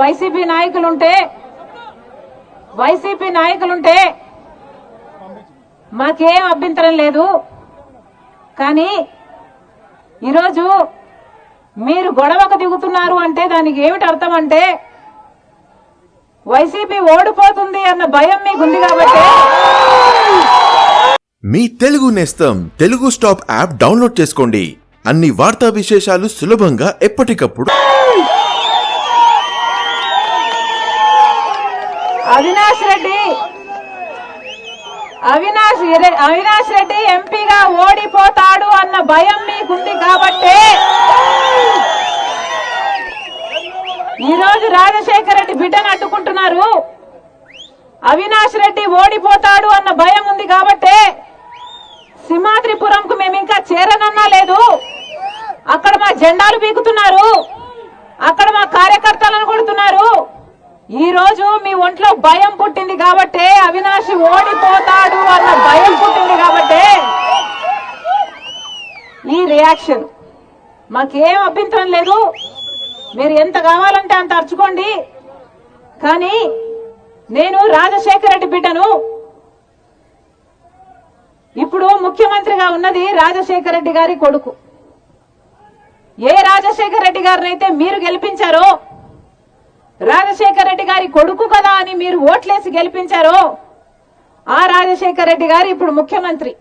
YCP నాయకులుంటే YCP నాయకులుంటే మాకేం అభ్యంతరం లేదు. కానీ ఈరోజు మీరు గొడవకు దిగుతున్నారు అంటే దానికి ఏమిటి అర్థం అంటే వైసీపీ ఓడిపోతుంది అన్న భయం మీకుంది కాబట్టి మీ తెలుగు నేస్తం తెలుగు స్టాప్ యాప్ డౌన్లోడ్ చేసుకోండి. అన్ని వార్తా విశేషాలు సులభంగా ఎప్పటికప్పుడు అవినాష్ రెడ్డి. అవినాష్ అవినాష్ రెడ్డి ఎంపీగా ఓడిపోతాడు అన్న భయం మీకుంది కాబట్టి ఈరోజు రాజశేఖర రెడ్డి బిడ్డను అడ్డుకుంటున్నారు. అవినాష్ రెడ్డి ఓడిపోతాడు అన్న భయం ఉంది కాబట్టి సింహాద్రిపురంకు మేము ఇంకా చేరనన్నా లేదు. అక్కడ మా జెండాలు పీకుతున్నారు అక్కడ మా కార్యకర్తలను కొడుతున్నారు. ఈ రోజు మీ ఒంట్లో భయం పుట్టింది కాబట్టి అవినాష్ ఓడిపోతాడు అన్న భయం పుట్టింది కాబట్టి ఈ రియాక్షన్. మాకేం అభ్యంతరం లేదు. మీరు ఎంత కావాలంటే అంత అర్చుకోండి. కానీ నేను రాజశేఖర రెడ్డి బిడ్డను. ఇప్పుడు ముఖ్యమంత్రిగా ఉన్నది రాజశేఖర రెడ్డి గారి కొడుకు. ఏ రాజశేఖర రెడ్డి గారినైతే మీరు గెలిపించారో రెడ్డి గారి కొడుకు కదా అని మీరు ఓట్లేసి గెలిపించారో ఆ రాజశేఖర రెడ్డి గారు ఇప్పుడు ముఖ్యమంత్రి.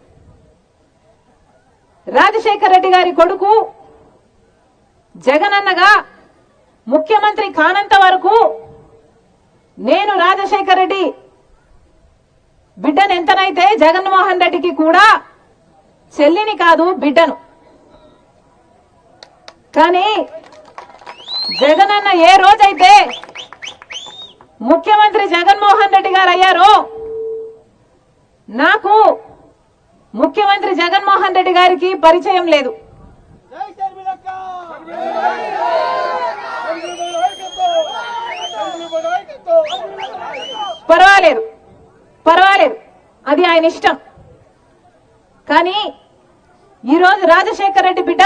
రాజశేఖర రెడ్డి గారి కొడుకు జగనన్నగా ముఖ్యమంత్రి కానంత వరకు నేను రాజశేఖర రెడ్డి బిడ్డను ఎంతనైతే జగన్మోహన్ రెడ్డికి కూడా చెల్లిని కాదు బిడ్డను. కానీ జగనన్న ఏ రోజైతే ముఖ్యమంత్రి జగన్మోహన్ రెడ్డి గారు అయ్యారు నాకు ముఖ్యమంత్రి జగన్మోహన్ రెడ్డి గారికి పరిచయం లేదు. పర్వాలేదు. పర్వాలేదు. అది ఆయన ఇష్టం. కానీ ఈరోజు రాజశేఖర రెడ్డి బిడ్డ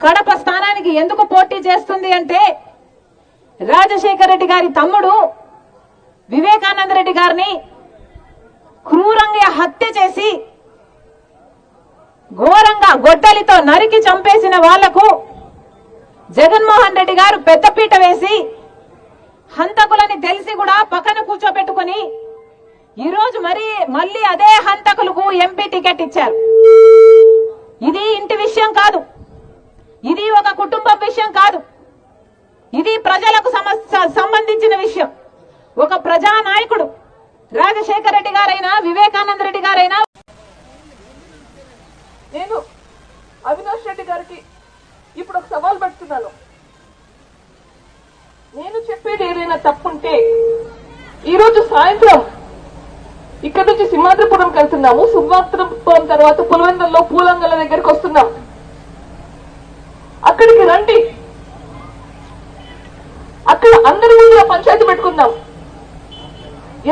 కడప స్థానానికి ఎందుకు పోటీ చేస్తుంది అంటే రాజశేఖర రెడ్డి గారి తమ్ముడు వివేకానంద రెడ్డి గారిని క్రూరంగా హత్య చేసి ఘోరంగా గొడ్డలితో నరికి చంపేసిన వాళ్ళకు జగన్మోహన్ రెడ్డి గారు పెద్దపీట వేసి హంతకులని తెలిసి కూడా పక్కన కూర్చోబెట్టుకుని ఈరోజు మరి మళ్ళీ అదే హంతకులకు ఎంపీ టికెట్ ఇచ్చారు. ఇది ఇంటి విషయం కాదు. ఇది ఒక కుటుంబం విషయం కాదు. సంబంధించిన విషయం. ఒక ప్రజా నాయకుడు రాజశేఖర రెడ్డి గారైనా వివేకానంద రెడ్డి గారైనా నేను అవినాష్ రెడ్డి గారికి ఇప్పుడు ఒక సవాల్ పెడుతున్నాను. నేను చెప్పేది ఏదైనా తప్పుంటే ఈరోజు సాయంత్రం ఇక్కడ నుంచి సింహాద్రిపురంకి వెళ్తున్నాము. సింహాద్రిపురం తర్వాత పులివెందుల్లో పూలంగల దగ్గరికి వస్తున్నాం అక్కడికి రండి అక్కడ అందరి ఇలా పంచాయతీ పెట్టుకుందాం.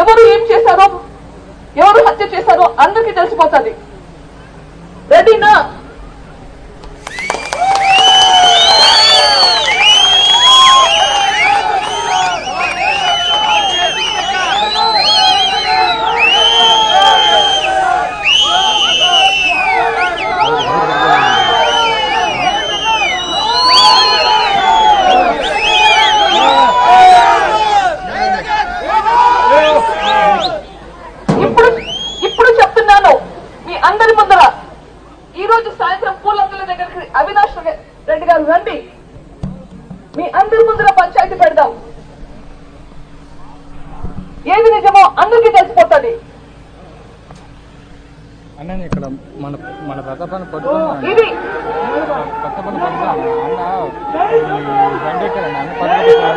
ఎవరు ఏం చేశారో ఎవరు హత్య చేశారో అందరికీ తెలిసిపోతుంది. గారు రండి మీ అందరి ముందర పంచాయతీ పెడదాం ఏది నిజమో అందరికీ తెలిసిపోతుంది అన్న ఇక్కడ మన మన ప్రతాపాన్ని పట్టుకున్నాను ఇది ప్రతాపాన్ని పట్టుకున్నాను అన్న ఈ బండి ఎక్కారండి అన్న పట్టుకున్నాను